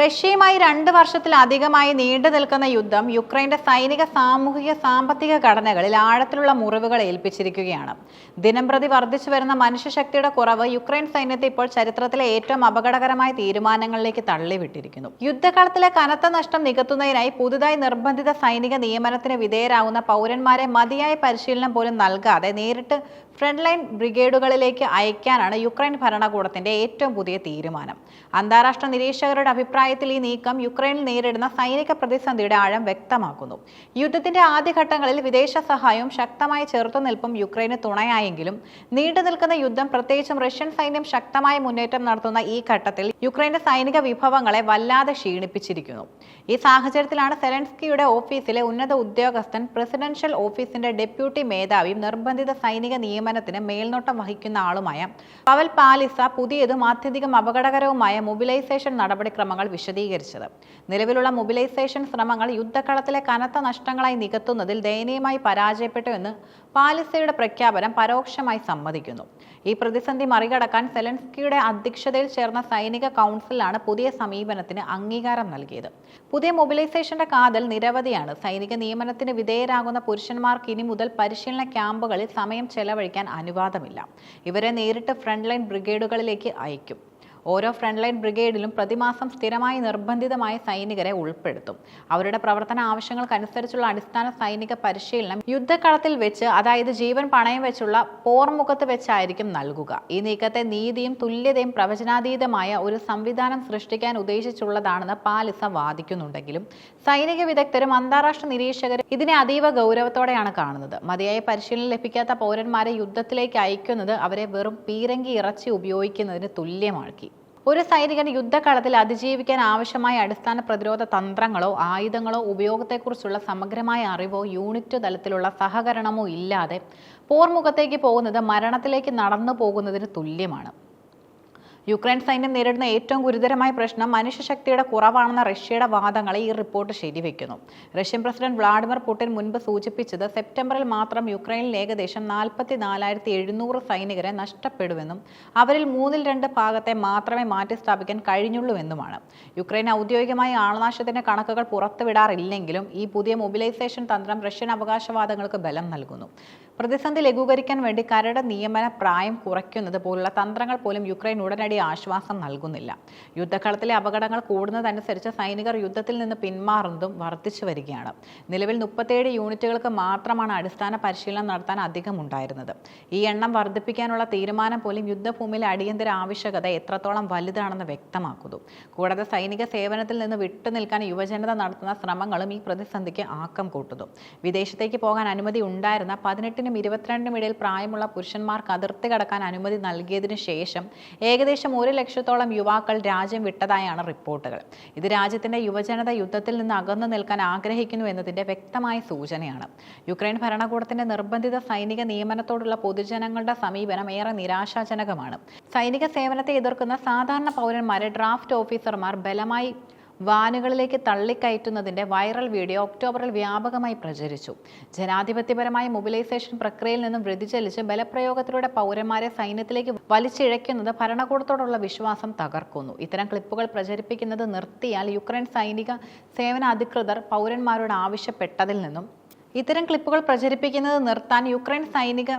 റഷ്യയുമായി രണ്ട് വർഷത്തിലധികമായി നീണ്ടു നിൽക്കുന്ന യുദ്ധം യുക്രൈന്റെ സൈനിക സാമൂഹിക സാമ്പത്തിക ഘടനകളിൽ ആഴത്തിലുള്ള മുറിവുകൾ ഏൽപ്പിച്ചിരിക്കുകയാണ്. ദിനംപ്രതി വർദ്ധിച്ചു വരുന്ന മനുഷ്യശക്തിയുടെ കുറവ് യുക്രൈൻ സൈന്യത്തെ ഇപ്പോൾ ചരിത്രത്തിലെ ഏറ്റവും അപകടകരമായ തീരുമാനങ്ങളിലേക്ക് തള്ളിവിട്ടിരിക്കുന്നു. യുദ്ധകാലത്തിലെ കനത്ത നഷ്ടം നികത്തുന്നതിനായി പുതുതായി നിർബന്ധിത സൈനിക നിയമനത്തിന് വിധേയരാകുന്ന പൗരന്മാരെ മതിയായ പരിശീലനം പോലും നൽകാതെ നേരിട്ട് ഫ്രണ്ട് ലൈൻ ബ്രിഗേഡുകളിലേക്ക് അയക്കാനാണ് യുക്രൈൻ ഭരണകൂടത്തിന്റെ ഏറ്റവും പുതിയ തീരുമാനം. അന്താരാഷ്ട്ര നിരീക്ഷകരുടെ അഭിപ്രായത്തിൽ ഈ നീക്കം യുക്രൈനിൽ നേരിടുന്ന സൈനിക പ്രതിസന്ധിയുടെ ആഴം വ്യക്തമാക്കുന്നു. യുദ്ധത്തിന്റെ ആദ്യഘട്ടങ്ങളിൽ വിദേശ സഹായവും ശക്തമായ ചെറുത്തുനിൽപ്പും യുക്രൈന് തുണയായെങ്കിലും നീണ്ടു നിൽക്കുന്ന യുദ്ധം പ്രത്യേകിച്ചും റഷ്യൻ സൈന്യം ശക്തമായ മുന്നേറ്റം നടത്തുന്ന ഈ ഘട്ടത്തിൽ യുക്രൈന്റെ സൈനിക വിഭവങ്ങളെ വല്ലാതെ ക്ഷീണിപ്പിച്ചിരിക്കുന്നു. ഈ സാഹചര്യത്തിലാണ് സെലൻസ്കിയുടെ ഓഫീസിലെ ഉന്നത ഉദ്യോഗസ്ഥൻ പ്രസിഡൻഷ്യൽ ഓഫീസിന്റെ ഡെപ്യൂട്ടി മേധാവിയും നിർബന്ധിത സൈനിക നിയമനത്തിന് മേൽനോട്ടം വഹിക്കുന്ന ആളുമായ പവൽ പാലിസ പുതിയതും അത്യധികം അപകടകരവുമായ മൊബിലൈസേഷൻ നടപടിക്രമങ്ങൾ വിശദീകരിച്ചത്. നിലവിലുള്ള മൊബിലൈസേഷൻ ശ്രമങ്ങൾ യുദ്ധക്കളത്തിലെ കനത്ത നഷ്ടങ്ങളായി നികത്തുന്നതിൽ ദയനീയമായി പരാജയപ്പെട്ടു എന്ന് പാലിസയുടെ പ്രഖ്യാപനം പരോക്ഷമായി സമ്മതിക്കുന്നു. ഈ പ്രതിസന്ധി മറികടക്കാൻ സെലൻസ്കിയുടെ അധ്യക്ഷതയിൽ ചേർന്ന സൈനിക കൗൺസിലാണ് പുതിയ സമീപനത്തിന് അംഗീകാരം നൽകിയത്. പുതിയ മൊബിലൈസേഷന്റെ കാതൽ നിരവധിയാണ്. സൈനിക നിയമനത്തിന് വിധേയരാകുന്ന പുരുഷന്മാർക്ക് ഇനി മുതൽ പരിശീലന ക്യാമ്പുകളിൽ സമയം ചെലവഴിക്കാൻ അനുവാദമില്ല. ഇവരെ നേരിട്ട് ഫ്രണ്ട്ലൈൻ ബ്രിഗേഡുകളിലേക്ക് അയക്കും. ഓരോ ഫ്രണ്ട് ലൈൻ ബ്രിഗേഡിലും പ്രതിമാസം സ്ഥിരമായി നിർബന്ധിതമായി സൈനികരെ ഉൾപ്പെടുത്തും. അവരുടെ പ്രവർത്തന ആവശ്യങ്ങൾക്കനുസരിച്ചുള്ള അടിസ്ഥാന സൈനിക പരിശീലനം യുദ്ധക്കളത്തിൽ വെച്ച് അതായത് ജീവൻ പണയം വെച്ചുള്ള പോർമുഖത്ത് വെച്ചായിരിക്കും നൽകുക. ഈ നീക്കത്തെ നീതിയും തുല്യതയും പ്രവചനാതീതമായ ഒരു സംവിധാനം സൃഷ്ടിക്കാൻ ഉദ്ദേശിച്ചുള്ളതാണെന്ന് പാലിസ വാദിക്കുന്നുണ്ടെങ്കിലും സൈനിക വിദഗ്ധരും അന്താരാഷ്ട്ര നിരീക്ഷകരും ഇതിനെ അതീവ ഗൗരവത്തോടെയാണ് കാണുന്നത്. മതിയായ പരിശീലനം ലഭിക്കാത്ത പൗരന്മാരെ യുദ്ധത്തിലേക്ക് അയക്കുന്നത് അവരെ വെറും പീരങ്കി ഇറച്ചി ഉപയോഗിക്കുന്നതിന് തുല്യമാക്കി. ഒരു സൈനികൻ യുദ്ധകളത്തിൽ അതിജീവിക്കാൻ ആവശ്യമായ അടിസ്ഥാന പ്രതിരോധ തന്ത്രങ്ങളോ ആയുധങ്ങളോ ഉപയോഗത്തെക്കുറിച്ചുള്ള സമഗ്രമായ അറിവോ യൂണിറ്റ് തലത്തിലുള്ള സഹകരണമോ ഇല്ലാതെ പോർമുഖത്തേക്ക് പോകുന്നത് മരണത്തിലേക്ക് നടന്നു പോകുന്നതിന് തുല്യമാണ്. യുക്രൈൻ സൈന്യം നേരിടുന്ന ഏറ്റവും ഗുരുതരമായ പ്രശ്നം മനുഷ്യശക്തിയുടെ കുറവാണെന്ന റഷ്യയുടെ വാദങ്ങളെ ഈ റിപ്പോർട്ട് ശരിവെക്കുന്നു. റഷ്യൻ പ്രസിഡന്റ് വ്ളാഡിമിർ പുടിൻ മുൻപ് സൂചിപ്പിച്ചത് സെപ്റ്റംബറിൽ മാത്രം യുക്രൈനിൽ ഏകദേശം നാൽപ്പത്തി നാലായിരത്തി എഴുന്നൂറ് സൈനികരെ നഷ്ടപ്പെടുമെന്നും അവരിൽ മൂന്നിൽ രണ്ട് ഭാഗത്തെ മാത്രമേ മാറ്റിസ്ഥാപിക്കാൻ കഴിഞ്ഞുള്ളൂവെന്നുമാണ് യുക്രൈൻ ഔദ്യോഗികമായി ആളനാശത്തിന്റെ കണക്കുകൾ പുറത്തുവിടാറില്ലെങ്കിലും ഈ പുതിയ മൊബിലൈസേഷൻ തന്ത്രം റഷ്യൻ അവകാശവാദങ്ങൾക്ക് ബലം നൽകുന്നു. പ്രതിസന്ധി ലഘൂകരിക്കാൻ വേണ്ടി കരട് നിയമന പ്രായം കുറയ്ക്കുന്നത് പോലുള്ള തന്ത്രങ്ങൾ പോലും യുക്രൈൻ ഉടനടി ആശ്വാസം നൽകുന്നില്ല. യുദ്ധക്കളത്തിലെ അപകടങ്ങൾ കൂടുന്നതനുസരിച്ച് സൈനികർ യുദ്ധത്തിൽ നിന്ന് പിന്മാറുന്നതും വർദ്ധിച്ചു വരികയാണ്. നിലവിൽ മുപ്പത്തേഴ് യൂണിറ്റുകൾക്ക് മാത്രമാണ് അടിസ്ഥാന പരിശീലനം നടത്താൻ അധികം ഉണ്ടായിരുന്നത് ഈ എണ്ണം വർദ്ധിപ്പിക്കാനുള്ള തീരുമാനം പോലും യുദ്ധഭൂമിയിലെ അടിയന്തര ആവശ്യകത എത്രത്തോളം വലുതാണെന്ന് വ്യക്തമാക്കുന്നു. കൂടാതെ സൈനിക സേവനത്തിൽ നിന്ന് വിട്ടുനിൽക്കാൻ യുവജനത നടത്തുന്ന ശ്രമങ്ങളും ഈ പ്രതിസന്ധിക്ക് ആക്കം കൂട്ടുന്നു. വിദേശത്തേക്ക് പോകാൻ അനുമതി ഉണ്ടായിരുന്ന പതിനെട്ടിനും ഇരുപത്തിരണ്ടിനും ഇടയിൽ പ്രായമുള്ള പുരുഷന്മാർക്ക് അതിർത്തി കടക്കാൻ അനുമതി നൽകിയതിനു ശേഷം ഏകദേശം ഒരു ലക്ഷത്തോളം യുവാക്കൾ രാജ്യം വിട്ടതായാണ് റിപ്പോർട്ടുകൾ. ഇത് രാജ്യത്തിന്റെ യുവജനത യുദ്ധത്തിൽ നിന്ന് അകന്നു നിൽക്കാൻ ആഗ്രഹിക്കുന്നു എന്നതിന്റെ വ്യക്തമായ സൂചനയാണ്. യുക്രൈൻ ഭരണകൂടത്തിന്റെ നിർബന്ധിത സൈനിക നിയമനത്തോടുള്ള പൊതുജനങ്ങളുടെ സമീപനം ഏറെ നിരാശാജനകമാണ്. സൈനിക സേവനത്തെ എതിർക്കുന്ന സാധാരണ പൗരന്മാരെ ഡ്രാഫ്റ്റ് ഓഫീസർമാർ ബലമായി വാനുകളിലേക്ക് തള്ളിക്കയറ്റുന്നതിന്റെ വൈറൽ വീഡിയോ ഒക്ടോബറിൽ വ്യാപകമായി പ്രചരിച്ചു. ജനാധിപത്യപരമായ മൊബിലൈസേഷൻ പ്രക്രിയയിൽ നിന്നും വ്യതിചലിച്ച് ബലപ്രയോഗത്തിലൂടെ പൗരന്മാരെ സൈന്യത്തിലേക്ക് വലിച്ചിഴയ്ക്കുന്നത് ഭരണകൂടത്തോടുള്ള വിശ്വാസം തകർക്കുന്നു. ഇത്തരം ക്ലിപ്പുകൾ പ്രചരിപ്പിക്കുന്നത് നിർത്തിയാൽ യുക്രൈൻ സൈനിക സേവന അധികൃതർ പൗരന്മാരോട് ആവശ്യപ്പെട്ടതിൽ നിന്നും ഇത്തരം ക്ലിപ്പുകൾ പ്രചരിപ്പിക്കുന്നത് നിർത്താൻ യുക്രൈൻ സൈനിക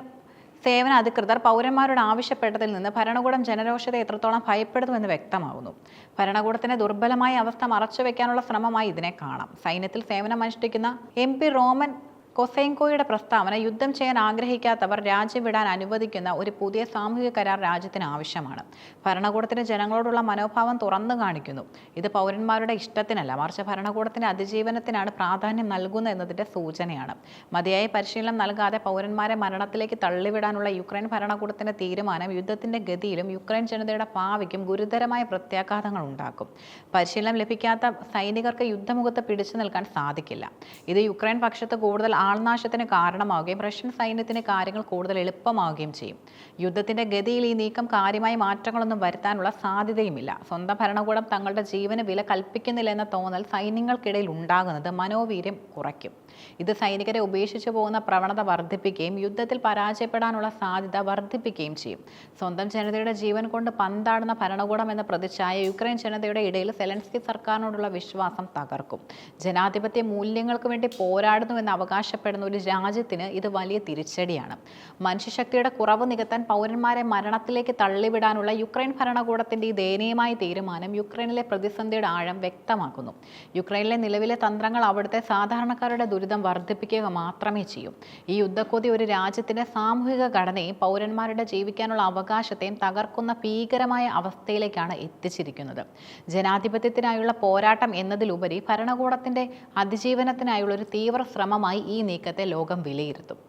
സേവന അധികൃതർ പൗരന്മാരോട് ആവശ്യപ്പെട്ടതിൽ നിന്ന് ഭരണകൂടം ജനരോഷത്തെ എത്രത്തോളം ഭയപ്പെടുന്നുവെന്ന് വ്യക്തമാകുന്നു ഭരണകൂടത്തിന്റെ ദുർബലമായ അവസ്ഥ മറച്ചുവെക്കാനുള്ള ശ്രമമായി ഇതിനെ കാണാം. സൈന്യത്തിൽ സേവനമനുഷ്ഠിക്കുന്ന എം പി റോമൻ കൊസൈങ്കോയുടെ പ്രസ്താവന യുദ്ധം ചെയ്യാൻ ആഗ്രഹിക്കാത്തവർ രാജ്യം വിടാൻ അനുവദിക്കുന്ന ഒരു പുതിയ സാമൂഹിക കരാർ രാജ്യത്തിന് ആവശ്യമാണ്. ഭരണകൂടത്തിന് ജനങ്ങളോടുള്ള മനോഭാവം തുറന്നു കാണിക്കുന്നു. ഇത് പൗരന്മാരുടെ ഇഷ്ടത്തിനല്ല. മറിച്ച് ഭരണകൂടത്തിന്റെ അതിജീവനത്തിനാണ് പ്രാധാന്യം നൽകുന്നത് എന്നതിന്റെ സൂചനയാണ്. മതിയായ പരിശീലനം നൽകാതെ പൗരന്മാരെ മരണത്തിലേക്ക് തള്ളിവിടാനുള്ള യുക്രൈൻ ഭരണകൂടത്തിന്റെ തീരുമാനം യുദ്ധത്തിന്റെ ഗതിയിലും യുക്രൈൻ ജനതയുടെ ഭാവിക്കും ഗുരുതരമായ പ്രത്യാഘാതങ്ങൾ ഉണ്ടാക്കും. പരിശീലനം ലഭിക്കാത്ത സൈനികർക്ക് യുദ്ധമുഖത്ത് പിടിച്ചു നിൽക്കാൻ സാധിക്കില്ല. ഇത് യുക്രൈൻ പക്ഷത്ത് കൂടുതൽ ആൾനാശത്തിന് കാരണമാവുകയും റഷ്യൻ സൈന്യത്തിന് കാര്യങ്ങൾ കൂടുതൽ എളുപ്പമാവുകയും ചെയ്യും. യുദ്ധത്തിന്റെ ഗതിയിൽ ഈ നീക്കം കാര്യമായ മാറ്റങ്ങളൊന്നും വരുത്താനുള്ള സാധ്യതയുമില്ല. സ്വന്തം ഭരണകൂടം തങ്ങളുടെ ജീവന് വില കൽപ്പിക്കുന്നില്ല എന്ന തോന്നൽ സൈന്യങ്ങൾക്കിടയിൽ ഉണ്ടാകുന്നത് മനോവീര്യം കുറയ്ക്കും. ഇത് സൈനികരെ ഉപേക്ഷിച്ചു പോകുന്ന പ്രവണത വർദ്ധിപ്പിക്കുകയും യുദ്ധത്തിൽ പരാജയപ്പെടാനുള്ള സാധ്യത വർദ്ധിപ്പിക്കുകയും ചെയ്യും. സ്വന്തം ജനതയുടെ ജീവൻ കൊണ്ട് പന്താടുന്ന ഭരണകൂടം എന്ന പ്രതിച്ഛായ യുക്രൈൻ ജനതയുടെ ഇടയിൽ സെലൻസ്കി സർക്കാരിനോടുള്ള വിശ്വാസം തകർക്കും. ജനാധിപത്യ മൂല്യങ്ങൾക്ക് വേണ്ടി പോരാടുന്നുവെന്ന് അവകാശപ്പെടുന്ന ഒരു രാജ്യത്തിന് ഇത് വലിയ തിരിച്ചടിയാണ്. മനുഷ്യശക്തിയുടെ കുറവ് നികത്താൻ പൗരന്മാരെ മരണത്തിലേക്ക് തള്ളിവിടാനുള്ള യുക്രൈൻ ഭരണകൂടത്തിന്റെ ഈ ദയനീയമായ തീരുമാനം യുക്രൈനിലെ പ്രതിസന്ധിയുടെ ആഴം വ്യക്തമാക്കുന്നു. യുക്രൈനിലെ നിലവിലെ തന്ത്രങ്ങൾ അവിടുത്തെ സാധാരണക്കാരുടെ ദുരിതം വർദ്ധിപ്പിക്കുക മാത്രമേ ചെയ്യൂ. ഈ യുദ്ധക്കൊതി ഒരു രാജ്യത്തിന്റെ സാമൂഹിക ഘടനയും പൗരന്മാരുടെ ജീവിക്കാനുള്ള അവകാശത്തെയും തകർക്കുന്ന ഭീകരമായ അവസ്ഥയിലേക്കാണ് എത്തിച്ചിരിക്കുന്നത്. ജനാധിപത്യത്തിനായുള്ള പോരാട്ടം എന്നതിലുപരി ഭരണകൂടത്തിന്റെ അതിജീവനത്തിനായുള്ള ഒരു തീവ്ര ശ്രമമായി ഈ നീക്കത്തെ ലോകം വിലയിരുത്തും